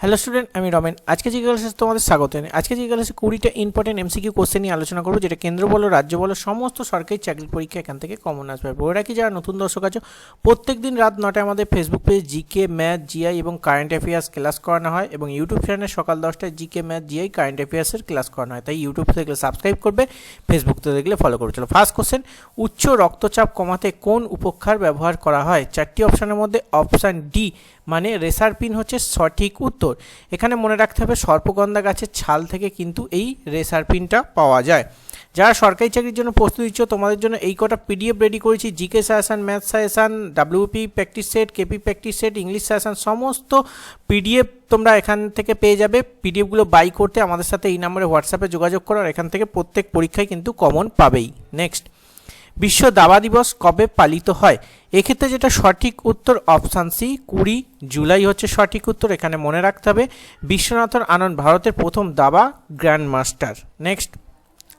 Hello student আমি রমেন। আজকে যে ক্লাসে তোমাদের স্বাগত জানাই। আজকে যে ক্লাসে কুড়িটা ইম্পর্টেন্ট এমসিকিউ কোশ্চেন নিয়ে আলোচনা করব, যেটা কেন্দ্র বলো, রাজ্য বলো, সমস্ত সরকারি চাকরির পরীক্ষা এখান থেকে কমন আসবে। বলে রাখি, যারা নতুন দর্শক আছো প্রত্যেক দিন রাত নটায় আমাদের Facebook page GK math GI এবং কারেন্ট অ্যাফেয়ার্স ক্লাস করানো হয় এবং ইউটিউব চ্যানেলে সকাল দশটায় জিকে ম্যাথ জিআই কারেন্ট অ্যাফেয়ার্সের ক্লাস করানো হয়। তাই ইউটিউব থেকে সাবস্ক্রাইব করবে ফেসবুক থেকে দেখলে ফলো করবে। চলো ফার্স্ট কোশ্চেন উচ্চ রক্তচাপ কমাতে কোন উপক্ষার ব্যবহার করা হয়? চারটি অপশনের মধ্যে অপশান ডি মানে রেসারপিন হচ্ছে সঠিক উত্তর। এখানে মনে রাখতে হবে সর্পগন্ধা গাছের ছাল থেকে কিন্তু এই রেসারপিনটা পাওয়া যায়। যারা সরকারি চাকরির জন্য প্রস্তুতি দিচ্ছ তোমাদের জন্য এই কটা পিডিএফ রেডি করেছি। GK suggestion math suggestion WP practice set KP practice set English suggestion সমস্ত পিডিএফ তোমরা এখান থেকে পেয়ে যাবে। পিডিএফগুলো বাই করতে আমাদের সাথে এই নম্বরে হোয়াটসঅ্যাপে যোগাযোগ করো আর এখান থেকে প্রত্যেক পরীক্ষায় কিন্তু কমন পাবেই। নেক্সট বিশ্ব দাবা দিবস কবে পালিত হয়? এক্ষেত্রে যেটা সঠিক উত্তর অপশান সি কুড়ি, জুলাই হচ্ছে সঠিক উত্তর, এখানে মনে রাখতে হবে। বিশ্বনাথন আনন্দ, ভারতের প্রথম দাবা গ্র্যান্ড মাস্টার নেক্সট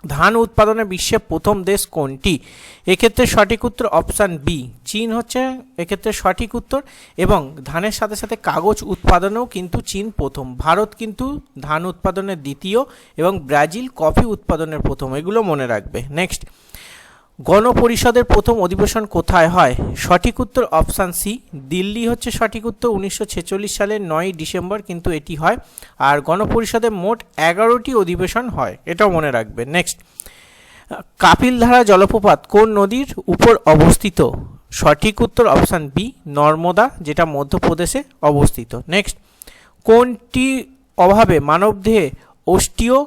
ধান উৎপাদনে বিশ্বের প্রথম দেশ কোনটি? এক্ষেত্রে সঠিক উত্তর অপশান বি চীন হচ্ছে এক্ষেত্রে সঠিক উত্তর এবং ধানের সাথে সাথে কাগজ উৎপাদনেও কিন্তু চীন প্রথম। ভারত কিন্তু ধান উৎপাদনের দ্বিতীয় এবং ব্রাজিল কফি উৎপাদনের প্রথম, এগুলো মনে রাখবে। নেক্সট গণপরিষদের প্রথম অধিবেশন কোথায় হয়? সঠিক উত্তর অপশান সি, দিল্লি হচ্ছে সঠিক উত্তর উনিশশো ছেচল্লিশ সালের নয়ই ডিসেম্বর, কিন্তু এটি হয়, আর গণপরিষদে মোট এগারোটি অধিবেশন হয়, এটাও মনে রাখবে। নেক্সট, কাপিলধারা জলপ্রপাত কোন নদীর উপর অবস্থিত? সঠিক উত্তর অপশান বি, নর্মদা, যেটা মধ্যপ্রদেশে অবস্থিত। নেক্সট, কোনটি অভাবে মানবদেহে অস্টিও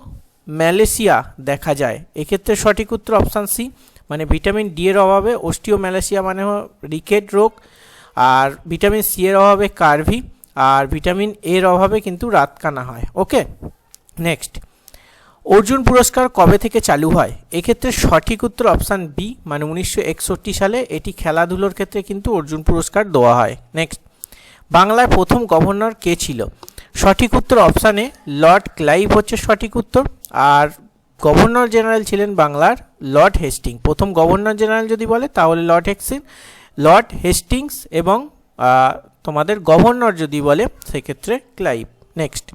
ম্যালেসিয়া দেখা যায়? এক্ষেত্রে সঠিক উত্তর অপশান সি মানে ভিটামিন ডি এর অভাবে অস্টিওম্যালেসিয়া মানে রিকেট রোগ, আর ভিটামিন সি এর অভাবে কার্ভি, আর ভিটামিন এর অভাবে কিন্তু রাতকানা হয়। ওকে? নেক্সট অর্জুন পুরস্কার কবে থেকে চালু হয়? এক্ষেত্রে সঠিক উত্তর অপশান বি মানে উনিশশো একষট্টি সালে এটি খেলাধুলোর ক্ষেত্রে কিন্তু অর্জুন পুরস্কার দেওয়া হয়। নেক্সট বাংলায় প্রথম গভর্নর কে ছিল? সঠিক উত্তর অপশানে লর্ড ক্লাইভ হচ্ছে সঠিক উত্তর, আর গভর্নর জেনারেল ছিলেন বাংলার লর্ড হেস্টিং। প্রথম গভর্নর জেনারেল যদি বলে, তাহলে লর্ড হেক্সিন লর্ড হেস্টিংস এবং তোমাদের গভর্নর যদি বলে, সেক্ষেত্রে ক্লাইভ। নেক্সট।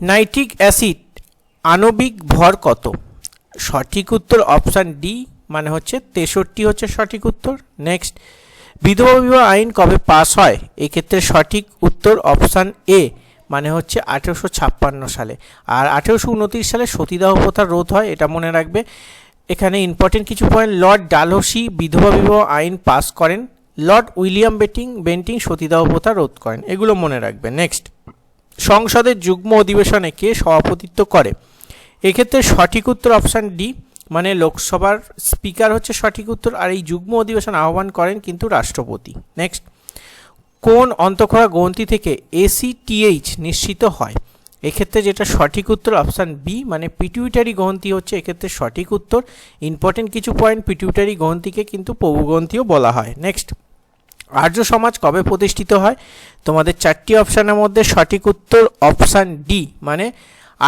নাইট্রিক অ্যাসিড, আণবিক ভর কত? সঠিক উত্তর অপশান ডি মানে হচ্ছে তেষট্টি হচ্ছে সঠিক উত্তর। নেক্সট। বিধবা বিবাহ আইন কবে পাস হয়? এক্ষেত্রে সঠিক উত্তর অপশান এ। মানে হচ্ছে আঠেরোশো ছাপ্পান্ন সালে। আর আঠেরোশো উনত্রিশ সালে সতীদাহ প্রথার রোধ হয়, এটা মনে রাখবে। এখানে ইম্পর্টেন্ট কিছু পয়েন্ট লর্ড ডালহসি বিধবা বিবাহ আইন পাস করেন। লর্ড উইলিয়াম বেটিং, বেন্টিং সতীদাহ প্রথা রোধ করেন। এগুলো মনে রাখবে। নেক্সট সংসদের যুগ্ম অধিবেশনে কে সভাপতিত্ব করে? এক্ষেত্রে সঠিক উত্তর অপশান ডি মানে লোকসভার স্পিকার হচ্ছে সঠিক উত্তর, আর এই যুগ্ম অধিবেশন আহ্বান করেন কিন্তু রাষ্ট্রপতি। নেক্সট কোন অন্তঃক্ষরা গ্রন্থি থেকে এসিটিএইচ নিশ্চিত হয়? এক্ষেত্রে যেটা সঠিক উত্তর অপশান বি মানে পিটিউটারি গ্রন্থি হচ্ছে এক্ষেত্রে সঠিক উত্তর। ইম্পর্টেন্ট কিছু পয়েন্ট পিটিউটারি গ্রন্থিকে কিন্তু প্রভুগ্রন্থিও বলা হয়। নেক্সট আর্য সমাজ কবে প্রতিষ্ঠিত হয়? তোমাদের চারটি অপশানের মধ্যে সঠিক উত্তর অপশান ডি মানে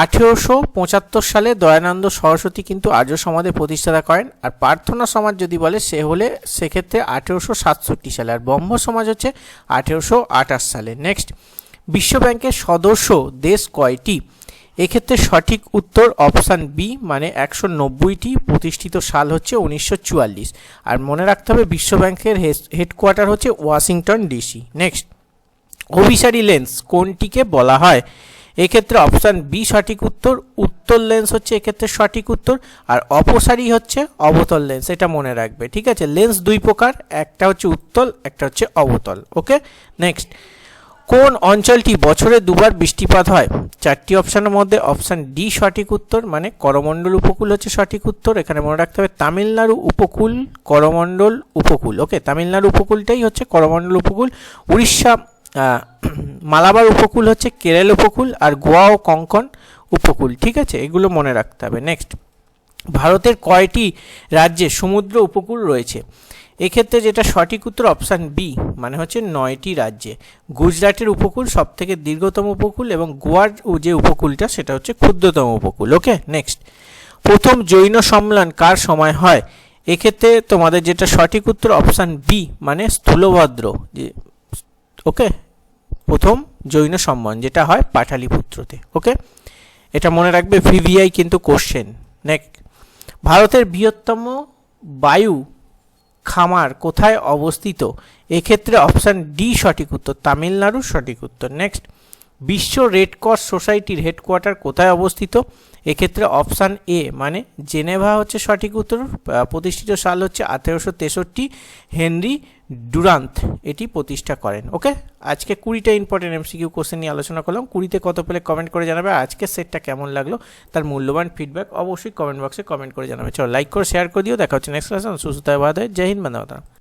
আঠেরোশো পঁচাত্তর সালে দয়ানন্দ সরস্বতী কিন্তু আর্য সমাজে প্রতিষ্ঠাতা করেন। আর প্রার্থনা সমাজ যদি বলে, সে হলে সেক্ষেত্রে আঠেরোশো সাতষট্টি সালে। আর ব্রহ্ম সমাজ হচ্ছে আঠেরোশো আঠাশ সালে। নেক্সট বিশ্বব্যাংকের সদস্য দেশ কয়টি? এক্ষেত্রে সঠিক উত্তর অপশান বি মানে একশো নব্বইটি প্রতিষ্ঠিত সাল হচ্ছে উনিশশো চুয়াল্লিশ। আর মনে রাখতে হবে, বিশ্বব্যাংকের হেডকোয়ার্টার হচ্ছে ওয়াশিংটন ডিসি। নেক্সট অভিসারী লেন্স কোনটিকে বলা হয়? এক্ষেত্রে অপশান বি সঠিক উত্তর উত্তর লেন্স হচ্ছে এক্ষেত্রে সঠিক উত্তর, আর অপসারী হচ্ছে অবতল লেন্স এটা মনে রাখবে, ঠিক আছে? লেন্স দুই প্রকার, একটা হচ্ছে উত্তল, একটা হচ্ছে অবতল ওকে নেক্সট কোন অঞ্চলটি বছরে দুবার বৃষ্টিপাত হয়? চারটি অপশানের মধ্যে অপশান ডি সঠিক উত্তর মানে করমণ্ডল উপকূল হচ্ছে সঠিক উত্তর, এখানে মনে রাখতে হবে তামিলনাড়ু উপকূল, করমণ্ডল উপকূল ওকে তামিলনাড়ু উপকূলটাই হচ্ছে করমণ্ডল উপকূল, উড়িষ্যা মালাবার উপকূল হচ্ছে কেরল উপকূল আর গোয়া ও কঙ্কন উপকূল। ঠিক আছে? এগুলো মনে রাখতে হবে। নেক্সট ভারতের কয়টি রাজ্যে সমুদ্র উপকূল রয়েছে? এক্ষেত্রে যেটা সঠিক উত্তর অপশান বি মানে হচ্ছে নয়টি রাজ্যে। গুজরাটের উপকূল সব থেকে দীর্ঘতম উপকূল এবং গোয়ার যে উপকূলটা, সেটা হচ্ছে ক্ষুদ্রতম উপকূল। ওকে নেক্সট প্রথম জৈন সম্মেলন কার সময় হয়? এক্ষেত্রে তোমাদের যেটা সঠিক উত্তর অপশান বি মানে স্থূলভদ্র। ওকে প্রথম জৈন সম্মান, যেটা হয় পাটালিপুত্রতে ওকে? এটা মনে রাখবে ভিভিআই কিন্তু কোশ্চেন নেক্সট ভারতের বৃহত্তম বায়ু খামার কোথায় অবস্থিত? এক্ষেত্রে অপশান ডি সঠিক উত্তর, তামিলনাড়ু সঠিক উত্তর। নেক্সট বিশ্ব রেড ক্রস সোসাইটির হেডকোয়ার্টার কোথায় অবস্থিত? এক্ষেত্রে অপশান এ মানে জেনেভা হচ্ছে সঠিক উত্তর প্রতিষ্ঠিত সাল হচ্ছে আঠেরোশো তেষট্টি, হেনরি ডুরান্থ এটি প্রতিষ্ঠা করেন, ওকে? আজকে কুড়িটা ইম্পর্টেন্ট এমসিকিউ কোশ্চেন নিয়ে আলোচনা করলাম, কুড়িতে কত পেলে কমেন্ট করে জানাবে আজকের সেটটা কেমন লাগল, তার মূল্যবান ফিডব্যাক অবশ্যই কমেন্ট বক্সে কমেন্ট করে জানাবে। চলো লাইক করে শেয়ার করে দিও, দেখা হচ্ছে নেক্সট ক্লাস সুস্থ বাদ জয় হিন্দ মাতরম।